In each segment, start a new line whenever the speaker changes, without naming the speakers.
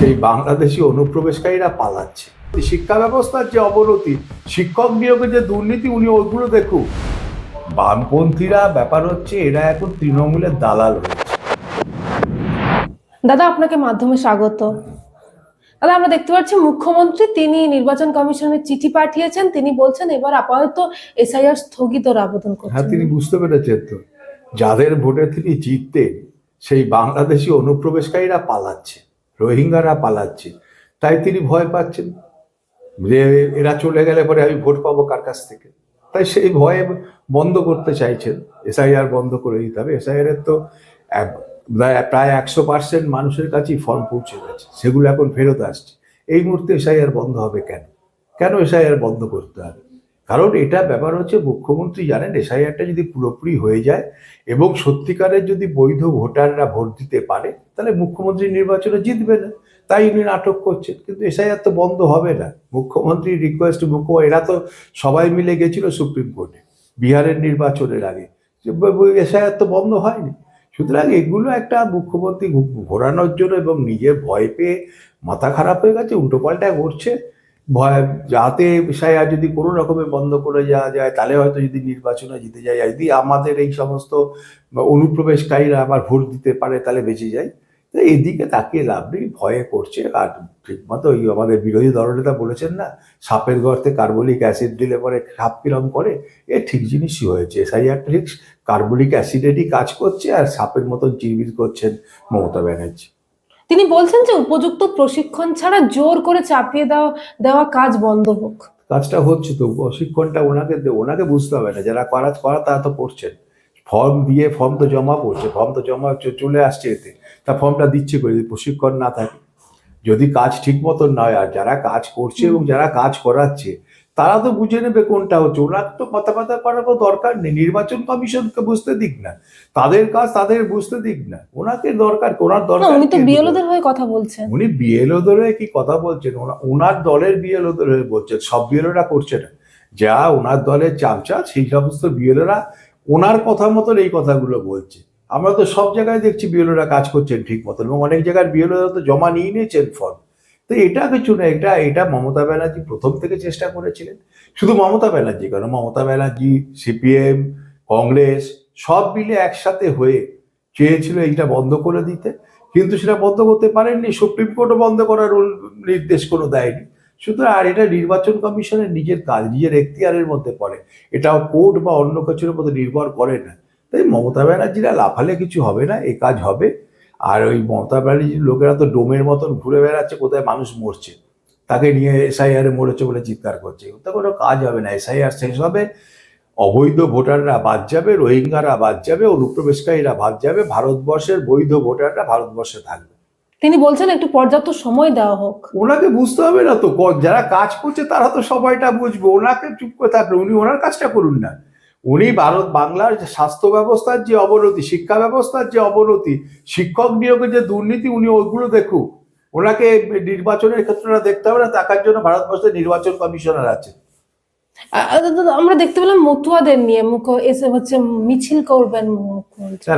সেই বাংলাদেশি অনুপ্রবেশকারীরা পালাচ্ছে। শিক্ষা ব্যবস্থার যে অবনতি শিক্ষক নিয়োগের যে দুর্নীতি উনি ওইগুলো দেখুন। বামপন্থীরা ব্যাপার হচ্ছে এরা এখন তৃণমূলের দালাল হয়েছে।
দাদা আপনাকে মাধ্যমে স্বাগত। দাদা আমরা দেখতে পাচ্ছি মুখ্যমন্ত্রী তিনি নির্বাচন কমিশনের চিঠি পাঠিয়েছেন। তিনি বলছেন এবার আপাতত এসআইআর স্থগিতর আবেদন
হ্যাঁ তিনি বুঝতে পেরেছেন তো। যাদের ভোটে তিনি জিততেন সেই বাংলাদেশি অনুপ্রবেশকারীরা পালাচ্ছে। রোহিঙ্গারা পালাচ্ছে। তাই তিনি ভয় পাচ্ছেন যে এরা চলে গেলে পরে আমি ভোট পাবো কার কাছ থেকে। তাই সেই ভয়ে বন্ধ করতে চাইছেন। এসআইআর বন্ধ করে দিতে হবে। এসআইআর এর তো প্রায় একশো পার্সেন্ট মানুষের কাছেই ফর্ম পৌঁছে গেছে। সেগুলো এখন ফেরত আসছে। এই মুহূর্তে এসআইআর বন্ধ হবে কেন? কেন এসআইআর বন্ধ করতে হবে? কারণ এটা ব্যাপার হচ্ছে মুখ্যমন্ত্রী জানেন এসআইআরটা যদি পুরোপুরি হয়ে যায় এবং সত্যিকারের যদি বৈধ ভোটাররা ভোট দিতে পারে, তাহলে মুখ্যমন্ত্রী নির্বাচনে জিতবে না। তাই উনি নাটক করছেন। কিন্তু এসআইআর তো বন্ধ হবে না। মুখ্যমন্ত্রীর রিকোয়েস্ট মুখ্যমন্ত্রী এরা তো সবাই মিলে গেছিল সুপ্রিম কোর্টে, বিহারের নির্বাচনের আগে। এসআইআর তো বন্ধ হয়নি। সুতরাং এগুলো একটা মুখ্যমন্ত্রী ঘোরানোর জন্য এবং নিজের ভয় পেয়ে মাথা খারাপ হয়ে গেছে, উল্টোপাল্টা করছে ভয় যাতে এসআইআর যদি কোনো রকমে বন্ধ করে যাওয়া যায়, তাহলে হয়তো যদি নির্বাচনে জিতে যায়। যদি আমাদের এই সমস্ত অনুপ্রবেশকারীরা আবার ভোট দিতে পারে, তাহলে বেঁচে যায়। তো এদিকে তাকিয়ে লাভ নেই, ভয়ে করছে। আর ঠিকমতো ওই আমাদের বিরোধী দলনেতা বলেছেন না, সাপের গর্তে কার্বলিক অ্যাসিড দিলে পরে সাপ কিরম করে? এ ঠিক জিনিসই হয়েছে। ঠিক কার্বলিক অ্যাসিডেরই কাজ করছে আর সাপের মতন চিরবির করছেন মমতা ব্যানার্জি।
তিনি বলছেন যে উপযুক্ত প্রশিক্ষণ ছাড়া জোর করে চাপিয়ে দেওয়া দেওয়া কাজ বন্ধ হোক।
কাজটা হচ্ছে তো প্রশিক্ষণটা ওনাকে দে- ওনাকে বুঝতে হবে না যারা করা করা তারা তো পড়ছেন ফর্ম দিয়ে ফর্ম তো জমা পড়ছে ফর্ম তো জমা চলে আসছে এতে। তা ফর্মটা দিচ্ছে করে যদি প্রশিক্ষণ না থাকে। যদি কাজ ঠিক মতন নয় আর যারা কাজ করছে এবং যারা কাজ করাচ্ছে তারা তো বুঝে নেবে কোনটা হচ্ছে। ওনার তো মাথা মাথা করার কোনো দরকার নেই। নির্বাচন কমিশনকে বুঝতে দিক না। তাদের কাজ তাদের বুঝতে দিক না। ওনাকে দরকার ওনার দরকার
উনি তো? বিএলওদের হয়ে কথা বলছেন।
উনি বিএলওদের হয়ে কি কথা বলছেন? ওনার দলের বিএলওদের হয়ে বলছেন। সব বিএলওরা করছে না। যা ওনার দলের চামচা সেই সমস্ত বিএলওরা ওনার কথা মতন এই কথাগুলো বলছে। আমরা তো সব জায়গায় দেখছি বিএলওরা কাজ করছেন ঠিক মতন এবং অনেক জায়গায় বিএলওরা তো জমা নিয়ে নিয়েছেন ফর্ম তো এটা কিছু না, এটা এটা মমতা ব্যানার্জি প্রথম থেকে চেষ্টা করেছিলেন। শুধু মমতা ব্যানার্জি কেন? মমতা ব্যানার্জি, সিপিএম, কংগ্রেস সব মিলে একসাথে হয়ে চেয়েছিল এইটা বন্ধ করে দিতে। কিন্তু সেটা বন্ধ করতে পারেননি, সুপ্রিম কোর্টও বন্ধ করার নির্দেশ কোনো দেয়নি। সুতরাং আর এটা নির্বাচন কমিশনের নিজের কাজ, নিজের এখতিয়ারের মধ্যে পড়ে। এটা কোর্ট বা অন্য কিছুর মধ্যে নির্ভর করে না। তাই মমতা ব্যানার্জিরা লাফালে কিছু হবে না, এ কাজ হবে। আর ওই মমতা ব্যানার্জির লোকেরা তো ডোমের মতন ঘুরে বেড়াচ্ছে কোথায় মানুষ মরছে। তাকে নিয়ে এসআইআর মরেছে বলে চিৎকার করছে। ওতে কোনো কাজ হবে না এসআইআর শেষ হবে অবৈধ ভোটাররা বাদ যাবে রোহিঙ্গারা বাদ যাবে অনুপ্রবেশকারীরা বাদ যাবে ভারতবর্ষের বৈধ ভোটাররা ভারতবর্ষে থাকবে।
তিনি বলছেন একটু পর্যাপ্ত সময় দেওয়া হোক।
ওনাকে বুঝতে হবে না তো যারা কাজ করছে তারা তো সবাইটা বুঝবে ওনাকে চুপ করে থাকবে উনি ওনার কাজটা করুন না। উনি ভারত বাংলার যে স্বাস্থ্য ব্যবস্থার যে অবনতি শিক্ষা ব্যবস্থার যে অবনতি শিক্ষক নিয়োগের যে দুর্নীতি উনি ওইগুলো দেখুক। ওনাকে নির্বাচনের ক্ষেত্রটা দেখতে হবে না দেখার জন্য ভারতবর্ষের নির্বাচন কমিশনার আছে।
আমরা দেখতে পেলাম মতুয়াদের নিয়ে মুখ এসে হচ্ছে মিছিল করবেন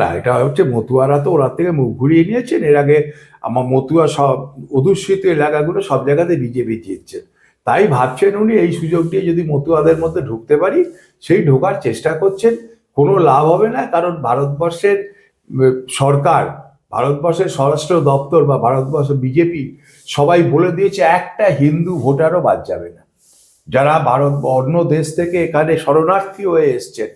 না এটা হচ্ছে মতুয়ারা তো ওনার থেকে মুখ ঘুরিয়ে নিয়েছেন। এর আগে আমার মতুয়া সব অধুষ্ঠিত এলাকাগুলো সব জায়গাতে বিজেপি জিতছেন তাই ভাবছেন উনি এই সুযোগ দিয়ে যদি মতুয়াদের মধ্যে ঢুকতে পারি সেই ঢোকার চেষ্টা করছেন, কোনো লাভ হবে না, কারণ ভারতবর্ষের সরকার, ভারতবর্ষের স্বরাষ্ট্র দপ্তর বা ভারতবর্ষ বিজেপি সবাই বলে দিয়েছে, একটা হিন্দু ভোটারও বাদ যাবে না। যারা ভারত, অন্য দেশ থেকে এখানে শরণার্থী হয়ে এসছেন,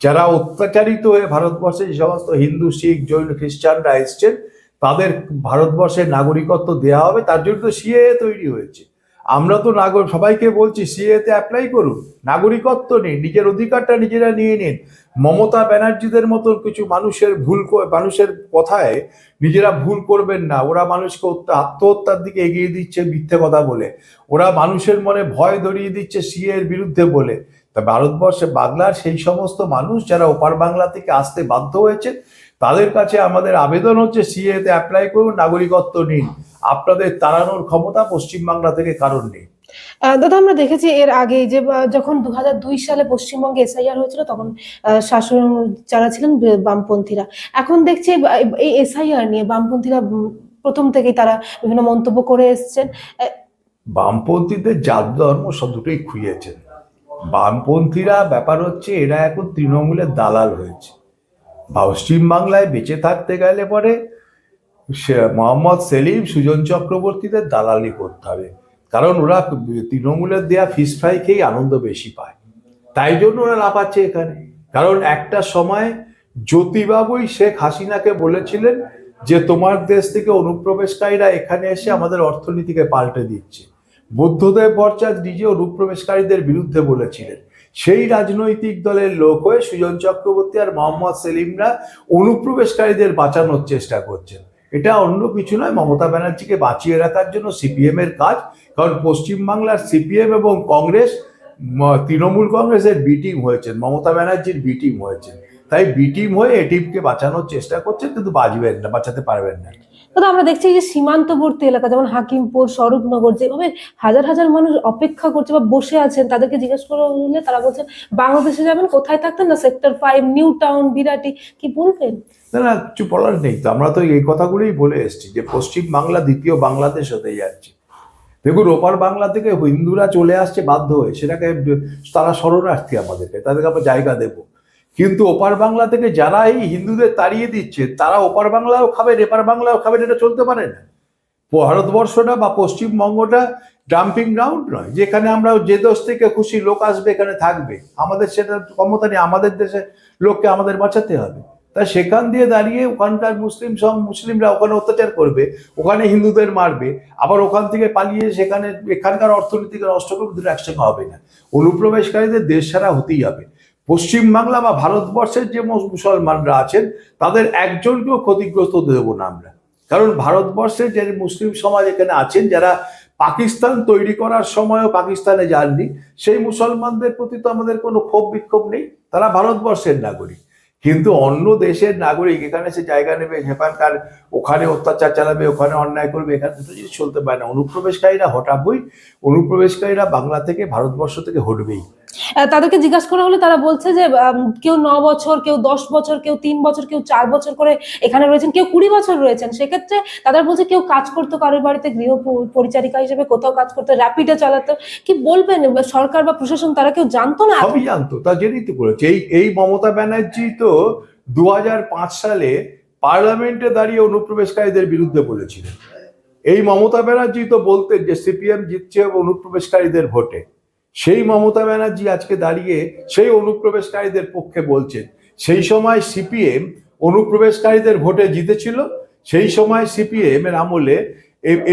যারা অত্যাচারিত হয়ে ভারতবর্ষে যে সমস্ত হিন্দু, শিখ, জৈন, খ্রিস্টানরা এসছেন, তাদের ভারতবর্ষের নাগরিকত্ব দেওয়া হবে, তার জন্য তো সিএ তৈরি হয়েছে। আমরা তো নাগর সবাইকে বলছি সিএতে অ্যাপ্লাই করুন। নাগরিকত্ব নিন, নিজের অধিকারটা নিজেরা নিয়ে নিন। মমতা ব্যানার্জিদের মতন কিছু মানুষের ভুল মানুষের কথায় নিজেরা ভুল করবেন না। ওরা মানুষকে আত্মহত্যার দিকে এগিয়ে দিচ্ছে মিথ্যে কথা বলে। ওরা মানুষের মনে ভয় ধরিয়ে দিচ্ছে সিএ এর বিরুদ্ধে বলে। তা ভারতবর্ষে বাংলার সেই সমস্ত মানুষ যারা ওপার বাংলা থেকে আসতে বাধ্য হয়েছে, তাদের কাছে আমাদের আবেদন হচ্ছে সিএতে অ্যাপ্লাই করুন, নাগরিকত্ব নিন। আপনাদের তাড়ানোর ক্ষমতা পশ্চিমবাংলা থেকে কারণ নেই।
দাদা আমরা দেখেছি এর আগে যে যখন দু হাজার দুই সালে পশ্চিমবঙ্গে এসআইআর হয়েছিল তখন শাসন যারা ছিলেন বামপন্থীরা। এখন দেখছি এই এসআইআর নিয়ে বামপন্থীরা প্রথম থেকেই তারা বিভিন্ন মন্তব্য করে এসছেন।
বামপন্থীদের জাত ধর্ম সব দুটোই খুইয়েছেন। বামপন্থীরা ব্যাপার হচ্ছে এরা এখন তৃণমূলের দালাল হয়েছে। পশ্চিম বাংলায় বেঁচে থাকতে গেলে পরে মোহাম্মদ সেলিম সুজন চক্রবর্তীদের দালালি করতে হবে। কারণ ওরা তৃণমূলের দেয়া ফিস ফ্রাই খেয়েই আনন্দ বেশি পায়। তাই জন্য ওরা লাফাচ্ছে এখানে। কারণ একটা সময় জ্যোতিবাবুই শেখ হাসিনাকে বলেছিলেন যে, তোমার দেশ থেকে অনুপ্রবেশকারীরা এখানে এসে আমাদের অর্থনীতিকে পাল্টে দিচ্ছে। বুদ্ধদেব ভট্টাচার্য নিজে অনুপ্রবেশকারীদের বিরুদ্ধে বলেছিলেন। সেই রাজনৈতিক দলের লোক হয়ে সুজন চক্রবর্তী আর মোহাম্মদ সেলিমরা অনুপ্রবেশকারীদের বাঁচানোর চেষ্টা করছেন। এটা অন্য কিছু নয়, মমতা ব্যানার্জিকে বাঁচিয়ে রাখার জন্য সিপিএম এর কাজ। কারণ পশ্চিমবাংলার সিপিএম এবং কংগ্রেস তৃণমূল কংগ্রেসের বি টিম হয়েছেন, মমতা ব্যানার্জির বি টিম হয়েছেন। তাই বি টিম হয়ে এ টিমকে বাঁচানোর চেষ্টা করছেন, কিন্তু বাঁচবেন না, বাঁচাতে পারবেন না।
দাদা আমরা দেখছি যে সীমান্তবর্তী এলাকা, যেমন হাকিমপুর, স্বরূপনগর, যেভাবে হাজার হাজার মানুষ অপেক্ষা করছে বা বসে আছেন, তাদেরকে জিজ্ঞেস করা হলে তারা বলছেন, বাংলাদেশে যাবেন, কোথায় থাকতেন না? Sector five New Town Birati, কি বলবেন?
না না, কিছু বলার নেই। তো আমরা তো এই কথাগুলোই বলে এসেছি যে পশ্চিম বাংলা দ্বিতীয় বাংলাদেশ হতে যাচ্ছে। দেখুন, ওপার বাংলা থেকে হিন্দুরা চলে আসছে, বাধ্য হয়ে। সেটাকে, তারা শরণার্থী আমাদেরকে। তাদেরকে আমরা জায়গা দেব। কিন্তু ওপার বাংলা থেকে যারা এই হিন্দুদের তাড়িয়ে দিচ্ছে, তারা ওপার বাংলাও খাবেন এপার বাংলাও খাবেন এটা চলতে পারে না। ভারতবর্ষটা বা পশ্চিমবঙ্গটা ডাম্পিং গ্রাউন্ড নয়, যেখানে আমরা যে দেশ থেকে খুশি লোক আসবে, এখানে থাকবে। আমাদের সেটা ক্ষমতা নেই, আমাদের দেশে লোককে আমাদের বাঁচাতে হবে। তা সেখান দিয়ে দাঁড়িয়ে ওখানকার মুসলিম সব মুসলিমরা ওখানে অত্যাচার করবে, ওখানে হিন্দুদের মারবে, আবার ওখান থেকে পালিয়ে সেখানে, এখানকার অর্থনীতিকে নষ্ট করবে দুটো একসঙ্গে হবে না। অনুপ্রবেশকারীদের দেশ ছাড়া হতেই হবে। পশ্চিমবাংলা বা ভারতবর্ষের যে মুসলমানরা আছেন, তাদের একজনকেও ক্ষতিগ্রস্ত দেব না আমরা। কারণ ভারতবর্ষের যে মুসলিম সমাজ এখানে আছেন, যারা পাকিস্তান তৈরি করার সময়ও পাকিস্তানে যাননি, সেই মুসলমানদের প্রতি তো আমাদের কোনো ক্ষোভ বিক্ষোভ নেই। তারা ভারতবর্ষের নাগরিক। কিন্তু অন্য দেশের নাগরিক এখানে সে জায়গা নেবে সেখানকার ওখানে অত্যাচার চালাবে ওখানে অন্যায় করবে এখানে দুটো জিনিস চলতে পারে না। অনুপ্রবেশকারীরা হটাবই অনুপ্রবেশকারীরা বাংলা থেকে ভারতবর্ষ থেকে হটবেই।
তাদেরকে জিজ্ঞাসা করা হলে তারা বলছে যে আম, কেউ ন বছর কেউ দশ বছর কেউ তিন বছর কেউ চার বছর করে এখানে রয়েছেন কেউ কুড়ি বছর রয়েছেন। সেক্ষেত্রে তারা বলছে কেউ কাজ করতো কারোর বাড়িতে গৃহ পরিচারিকা হিসেবে কোথাও কাজ করতো র্যাপিডে চালাতো। কি বলবেন সরকার বা প্রশাসন তারা কেউ জানতো না?
সবই জানতো তা জেনেই তো করেছে এই এই মমতা ব্যানার্জি তো দুহাজার পাঁচ সালে পার্লামেন্টে দাঁড়িয়ে অনুপ্রবেশকারীদের বিরুদ্ধে বলেছিলেন। এই মমতা ব্যানার্জি তো বলতেন যে সিপিএম জিতছে অনুপ্রবেশকারীদের ভোটে। সেই মমতা ব্যানার্জি আজকে দাঁড়িয়ে সেই অনুপ্রবেশকারীদের পক্ষে বলছেন, সেই সময় সিপিএম অনুপ্রবেশকারীদের ভোটে জিতেছিল, সেই সময় সিপিএম এর আমলে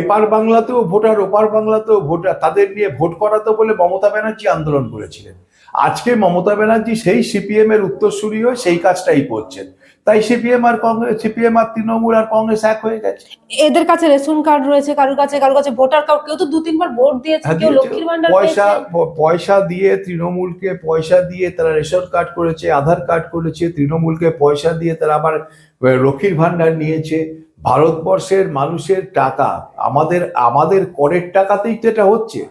এপার বাংলাতেও ভোটার, ওপার বাংলাতেও ভোটার, তাদের নিয়ে ভোট করাতো বলে মমতা ব্যানার্জি আন্দোলন করেছিলেন। আজকে মমতা ব্যানার্জি সেই সিপিএম এর উত্তরসূরি হয়ে সেই কাজটাই করছেন। তাই সিপিএম আর কংগ্রেস সিপিএম আর তৃণমূল আর কংগ্রেস এক হয়ে গেছে।
এদের কাছে রেশন কার্ড রয়েছে কারোর কাছে কারোর কাছে ভোটার কার্ড কেউ তো দু তিনবার ভোট দিয়েছে
হ্যাঁ,
কেউ লক্ষ্মীর ভান্ডার
পয়সা পয়সা দিয়ে তৃণমূলকে পয়সা দিয়ে তারা রেশন কার্ড করেছে আধার কার্ড করেছে তৃণমূলকে পয়সা দিয়ে তারা আবার লক্ষ্মীর ভান্ডার নিয়েছে। ভারতবর্ষের মানুষের টাকা আমাদের আমাদের করের টাকাতেই তো এটা হচ্ছে।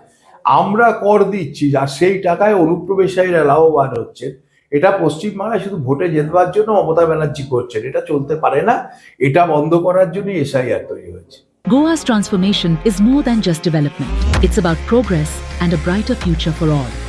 আমরা কর দিচ্ছি, আর সেই টাকায় অনুপ্রবেশকারীরা লাভবান হচ্ছেন এটা পশ্চিমবাংলায় শুধু ভোটে জেতবার জন্য মমতা ব্যানার্জি করছেন, এটা চলতে পারে না, এটা বন্ধ করার জন্য এসআইআর তৈরি হয়েছে
Goa's transformation is more than just development. It's about progress and a brighter future for all.